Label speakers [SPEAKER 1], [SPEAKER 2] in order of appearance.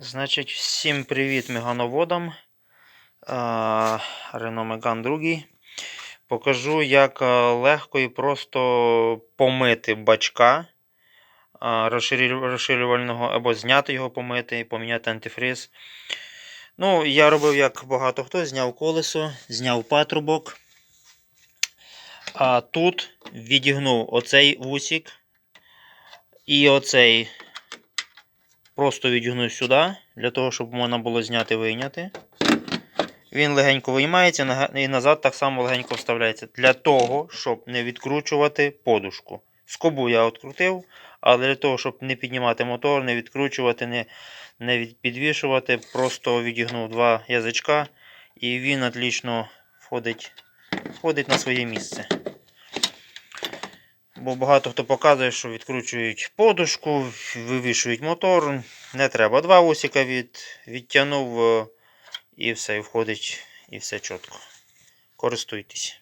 [SPEAKER 1] Значить, всім привіт мегановодам. Renault Megane 2. Покажу, як легко і просто помити бачка розширювального або зняти його помити, і поміняти антифриз. Ну, я робив як багато хто, зняв колесо, зняв патрубок. А тут відігнув оцей вусік і оцей просто відігнув сюди, для того, щоб можна було зняти вийняти. Він легенько виймається і назад так само легенько вставляється. Для того, щоб не відкручувати подушку. Скобу я відкрутив, але для того, щоб не піднімати мотор, не відкручувати, не, не підвішувати, просто відігнув два язичка і він отлично входить, входить на своє місце. Бо багато хто показує, що відкручують подушку, вивішують мотор. Не треба. Два осіка від, відтягнув е, і все, і входить, і все чітко. Користуйтесь.